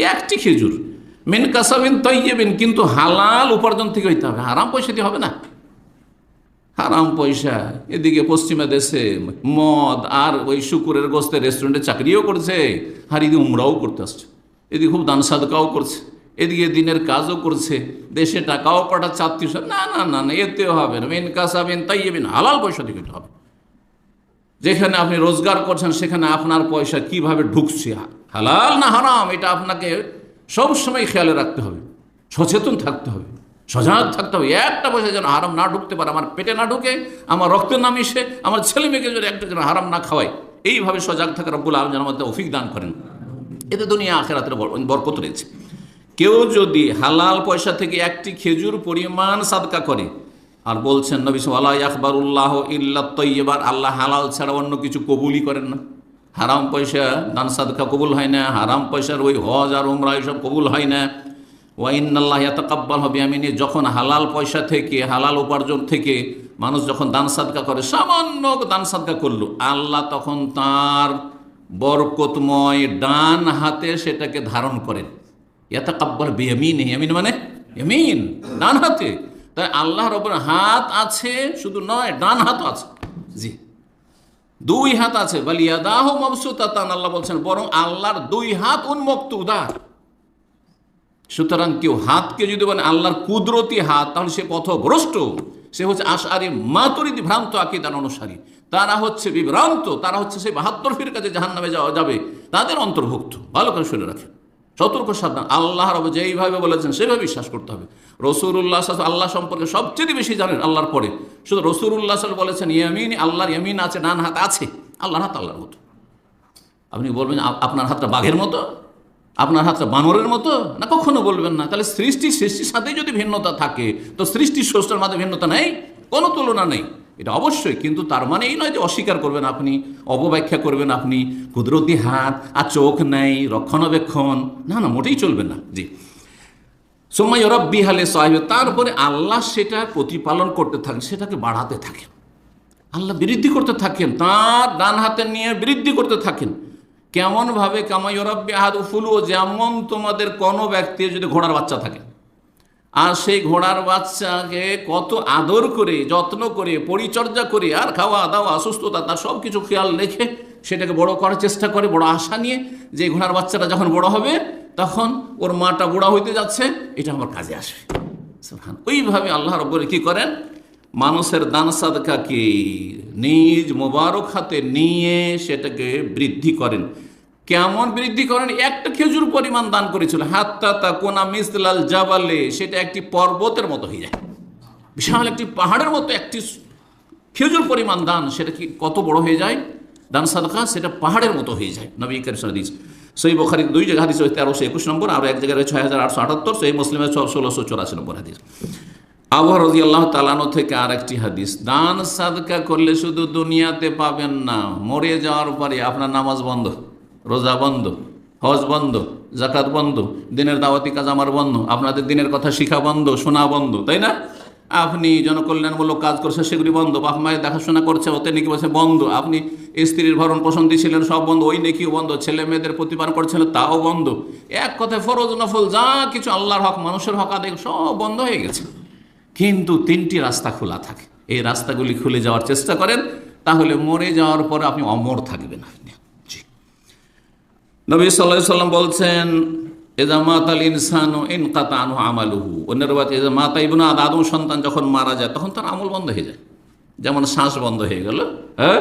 একটি খেজুর মেন কাসাবিন তৈবেন কিন্তু হালাল উপার্জন থেকে হইতে হবে। হারাম পয়সা দিয়ে হবে না। হারাম পয়সা। এদিকে পশ্চিমা দেশে মদ আর ওই শুকুরের গোস্তে রেস্টুরেন্টে চাকরিও করছে এদিকে উমরাও করতে আসছে। এদিকে খুব দান সাদকাও করছে এদিকে দিনের কাজও করছে, দেশে টাকাও পাঠাচ্ছে, আত্মীয়। না না না না এতেও হবে না। মেন কাসাবেন তাই এবেন হালাল পয়সা দিকে হবে। যেখানে আপনি রোজগার করছেন, সেখানে আপনার পয়সা কীভাবে ঢুকছে? হালাল না হারাম? এটা আপনাকে সবসময় খেয়ালে রাখতে হবে। সচেতন থাকতে হবে। সজাগ থাকতে হবে। একটা পয়সা যেন হারাম না ঢুকতে পারে, আমার পেটে না ঢুকে, আমার রক্তে না মিশে, আমার ছেলে মেয়েকে যদি একটা যেন হারাম না খাওয়ায়, এইভাবে সজাগ থাকার রব্বুল আলম যেন আমাদের অফিক দান করেন। এতে দুনিয়া আখেরাতের বর- বরকত রয়েছে। কেউ যদি হালাল পয়সা থেকে একটি খেজুর পরিমাণ সাদকা করে আর বলছেন, নবী আল্লাহ আকবরুল্লাহ ইল্লা তৈবার আল্লাহ হালাল ছাড়া অন্য কিছু কবুলই করেন না। হারাম পয়সা দান সাদকা কবুল হয় না, হারাম পয়সার ওই হজ আর উমরা এসব কবুল হয় না। ওয়াইনাল্লাহ ইয়াতাকাব্বাল হবে আমিনি, যখন হালাল পয়সা থেকে, হালাল উপার্জন থেকে মানুষ যখন দান সাদকা করে, সামান্য দান সাদকা করল, আল্লাহ তখন তার বরকতময় ডান হাতে সেটাকে ধারণ করেন। ইয়াতাকাব্বাল বিয়ামিন ইয়ামিন মানে? ইয়ামিন, ডান হাতে। তাই আল্লাহর ওপর হাত আছে, শুধু নয়, ডান হাত আছে। জি। দুই হাত আছে। বালিয়াদাহ মবসুতাতান, আল্লাহ বলছেন, বরং আল্লাহর দুই হাত উন্মুক্ত, উদার। সুতরাং কেউ হাতকে যদি বলে আল্লাহর কুদরতি হাত, তাহলে সে পথভ্রষ্ট। সে হচ্ছে আশারি মাতুরিদি ভ্রান্ত আকিদার অনুসারী। তারা হচ্ছে বিভ্রান্ত, তারা হচ্ছে সেই বাহাত্তর ফির কাছে জাহান নামে যাওয়া যাবে। তাদের অন্তর্ভুক্ত। ভালো করে শুনে রাখে সতর্ক সাবধান। আল্লাহ রব যেইভাবে বলেছেন, সেভাবে বিশ্বাস করতে হবে। রসুরুল্লাহ আল্লাহ সম্পর্কে সবচেয়ে বেশি জানেন আল্লাহর পরে। শুধু রসুরুল্লাহ বলেছেন, ইয়ামিন, আল্লাহর ইয়ামিন আছে, ডান হাত আছে। আল্লাহর হাত আল্লাহর মতো। আপনি বলবেন আপনার হাতটা বাঘের মতো? আপনার হাতটা বানরের মতো? না কখনো বলবেন না। তাহলে সৃষ্টি সৃষ্টির সাথেই যদি ভিন্নতা থাকে, তো সৃষ্টির স্রষ্টার মাঝে ভিন্নতা নেই? কোনো তুলনা নেই। এটা অবশ্যই, কিন্তু তার মানে এই নয় যে অস্বীকার করবেন আপনি, অপব্যাখ্যা করবেন আপনি, কুদরতি হাত আর চোখ নেই, রক্ষণাবেক্ষণ। না না, মোটেই চলবে না। জি। সময় রব্বি হালে সাহেব, তারপরে আল্লাহ সেটা প্রতিপালন করতে থাকেন, সেটাকে বাড়াতে থাকেন। আল্লাহ বৃদ্ধি করতে থাকেন, তার ডান হাতে নিয়ে বৃদ্ধি করতে থাকেন। কেমনভাবে কামাই রব্বি আহাদ ফুলু যেমন তোমাদের কোনো ব্যক্তি যদি ঘোড়ার বাচ্চা থাকে। আর সেই ঘোড়ার বাচ্চাকে কত আদর করে, যত্ন করে, পরিচর্যা করে, আর খাওয়া দাওয়া সুস্থতা তার সব কিছু খেয়াল রেখে সেটাকে বড় করার চেষ্টা করে, বড় আশা নিয়ে যে ঘোড়ার বাচ্চাটা যখন বড় হবে, তখন ওর মাটা বুড়া হইতে যাচ্ছে, এটা আমার কাজে আসবে। ওইভাবে আল্লাহ রব্বরে কি করেন? মানুষের দান সাদকাকে নিজ মোবারক হাতে নিয়ে সেটাকে বৃদ্ধি করেন। কেমন বৃদ্ধি করেন? একটা খেজুর পরিমাণ দান করেছিল। হাত্তা তা কোনা মিসলাল জাবালে, সেটা একটি পর্বতের মতো হয়ে যায়। বিশাল একটি পাহাড়ের মতো একটি খেজুর পরিমাণ দান, সেটা কি কত বড় হয়ে যায়? দান সাদকা, সেটা পাহাড়ের মতো হয়ে যায়। নবী সেই বখারি দুই জায়গা হাদিস তেরোশো একুশ নম্বর আর এক জায়গায় ছয় হাজার আটশো আটাত্তর সেই মুসলিমের ষোলোশো চৌরাশি নম্বর হাদিস। আবু রাজি আল্লাহ তালানো থেকে আর একটি হাদিস, দান সাদকা করলে শুধু দুনিয়াতে পাবেন না, মরে যাওয়ার পরে আপনার নামাজ বন্ধ, রোজা বন্ধ, হজ বন্ধ জাকাত বন্ধ, দিনের দাওয়াতি কাজ আমার বন্ধ, আপনাদের দিনের কথা শিখা বন্ধ, শোনা বন্ধ তাই না? আপনি জনকল্যাণমূলক কাজ করছে, সেগুলি বন্ধ, বাপ মায়ের দেখাশোনা করছে ওতে নাকি বলছে, বন্ধ, আপনি স্ত্রীর ভরণ পোষণ দিয়েছিলেন সব বন্ধ, ওই নেকিও বন্ধ, ছেলে মেয়েদের প্রতিপালন করছিলেন, তাও বন্ধ, এক কথায় ফরজ নফল যা কিছু আল্লাহর হক, মানুষের হক আদায়, সব বন্ধ হয়ে গেছে। কিন্তু তিনটি রাস্তা খোলা থাকে। এই রাস্তাগুলি খুলে যাওয়ার চেষ্টা করেন, তাহলে মরে যাওয়ার পরে আপনি অমর থাকবেন। জি। নবী সাল্লাহ সাল্লাম বলছেন, এজা মাতাল ইনসান ইন কাতানু আমালুহু। অন্যের বাদ এজা মাতা ইবনা আদম সন্তান যখন মারা যায়, তখন তার আমল বন্ধ হয়ে যায়। যেমন শ্বাস বন্ধ হয়ে গেল হ্যাঁ?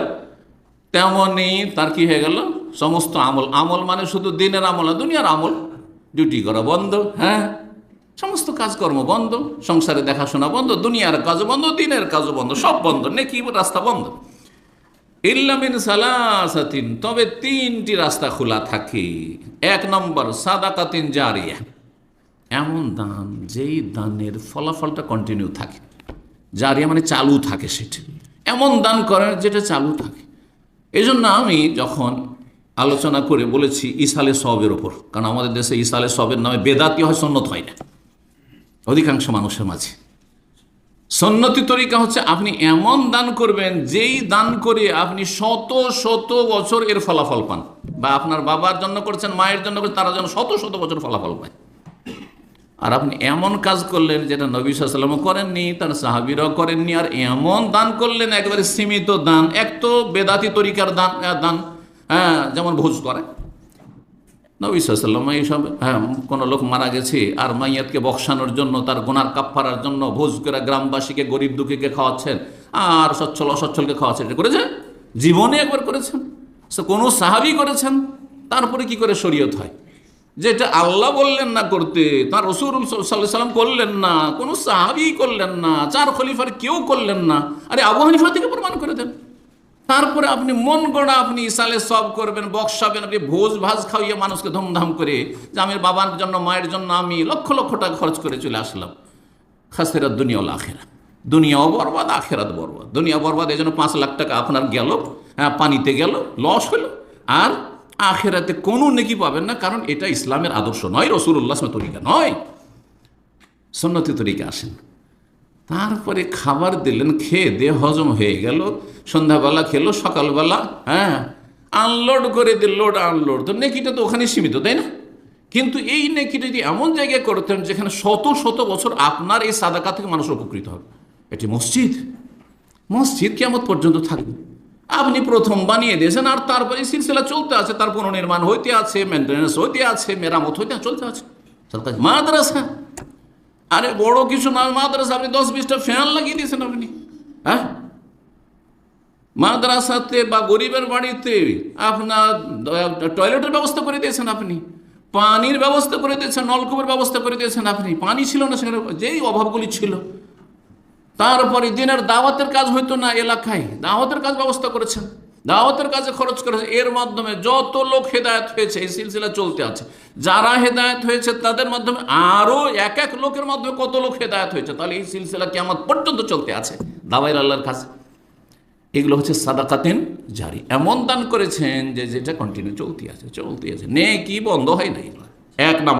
তেমনই তার কি হয়ে গেল? সমস্ত আমল। আমল মানে শুধু দিনের আমল না, দুনিয়ার আমল। ডিউটি করা বন্ধ হ্যাঁ? সমস্ত কাজকর্ম বন্ধ, সংসারে দেখাশোনা বন্ধ, দুনিয়ার কাজ বন্ধ, দিনের কাজও বন্ধ, সব বন্ধ, নেকি রাস্তা বন্ধ। ইল্লামিন সালাসাতিন, তবে তিনটি রাস্তা খোলা থাকে। এক নম্বর, সাদাকাতিন জারিয়া। এমন দান, যেই দানের ফলাফলটা কন্টিনিউ থাকে। জারিয়া মানে চালু থাকে সেটি। এমন দান করেন যেটা চালু থাকে। এই আমি যখন আলোচনা করে বলেছি ইসালে সবের ওপর, কারণ আমাদের দেশে ইসালে সবের নামে বেদাতি হয় সন্ন্যত হয় না। অধিকাংশ মানুষের মাঝে। সন্নতি তরিকা হচ্ছে আপনি এমন দান করবেন, যেই দান করে আপনি শত শত বছর এর ফলাফল পান। বা আপনার বাবার জন্য করছেন, মায়ের জন্য করছেন, তারা যেন শত শত বছর ফলাফল পায়। আর আপনি এমন কাজ করলেন যেটা নবী সাল্লামও করেননি, তার সাহাবিরাও করেননি, আর এমন দান করলেন, একবারে সীমিত দান, এক তো বেদাতি তরিকার দান দান হ্যাঁ যেমন ভোজ করে। নবী সাল্লাম এইসব হ্যাঁ কোনো লোক মারা গেছে আর মাইয়াতকে বক্সানোর জন্য, তার গোনার কাপ্পারার জন্য ভোজ করে গ্রামবাসীকে গরিব দুঃখীকে খাওয়াচ্ছেন আর সচ্ছল অসচ্ছলকে খাওয়াচ্ছেন। এটা করেছেন? জীবনে একবার করেছেন। সে কোনো সাহাবি করেছেন? তারপরে কি করে শরীয়ত হয়? যেটা আল্লাহ বললেন না করতে, তার রসুল সাল্লাহ সাল্লাম করলেন না, কোনো সাহাবি করলেন না, চার খলিফার কেউ করলেন না। আরে আবু হানিফা থেকে প্রমাণ করে দেন। তারপরে আপনি মন গড়া আপনি ইসালে সব করবেন বক্সাবেন আপনি ভোজ ভাজ খাইয়ে মানুষকে ধুমধাম করে যে আমি বাবার জন্য, মায়ের জন্য আমি লক্ষ লক্ষ টাকা খরচ করে চলে আসলাম। খাসেরাত দুনিয়া আখেরা দুনিয়াও বরবাদ, আখেরাত বরবাদ। দুনিয়া বরবাদ, এই জন্য পাঁচ লাখ টাকা আপনার গেল হ্যাঁ পানিতে গেল, লস হলো। আর আখেরাতে কোনো নেকি পাবেন না, কারণ এটা ইসলামের আদর্শ নয় রসুল্লাহ তরিকা নয়। সন্ন্যতি তরিকা আসেন। তারপরে খাবার দিলেন, খেয়ে দিয়ে হজম হয়ে গেল, সন্ধ্যাবেলা খেলো, সকালবেলা হ্যাঁ আনলোড করে দিল লোড আনলোড তো নেকিটা তো ওখানে সীমিত, তাই না? কিন্তু এই নেকিটা যদি এমন জায়গায় করতেন যেখানে শত শত বছর আপনার এই সাদাকা থেকে মানুষ উপকৃত হবে। এটি মসজিদ। মসজিদ কেমন পর্যন্ত থাকবে। আপনি প্রথম বানিয়ে দিয়েছেন, আর তারপরে সিলসিলা চলতে আছে। তার পুনর্নির্মাণ হইতে আছে মেনটেন্যান্স হইতে আছে, মেরামত হইতে চলতে আছে। মাদ্রাসা। আরে বড় কিছু না, মাদ্রাসা, আপনি দশ বিশটা ফ্যান লাগিয়ে দিয়েছেন আপনি। হ্যাঁ? মাদ্রাসাতে বা গরিবের বাড়িতে আপনার টয়লেটের ব্যবস্থা করে দিয়েছেন আপনি। পানির ব্যবস্থা করে দিয়েছেন, নলকূপের ব্যবস্থা করে দিয়েছেন আপনি। পানি ছিল না সেখানে, যেই অভাবগুলি ছিল। তারপরে দিনের দাওয়াতের কাজ হইতো না এলাকায়। দাওয়াতের কাজ ব্যবস্থা করেছেন। দাওয়াতের কাজে খরচ করেছে। এর মাধ্যমে যত লোক হেদায়ত হয়েছে, এই সিলসিলা চলতে আছে। যারা হেদায়ত হয়েছে, তাদের মাধ্যমে আরও এক এক লোকের মাধ্যমে কত লোক হেদায়ত হয়েছে, তাহলে এই সিলসিলা কেমন পর্যন্ত চলতে আছে। দাওয়াইর আল্লাহর কাছে এগুলো হচ্ছে সাদাকাতেন জারি। এমন দান করেছেন যে যেটা কন্টিনিউ চলতে আছে চলতে আছে। নে কি বন্ধ হয় না এক নাম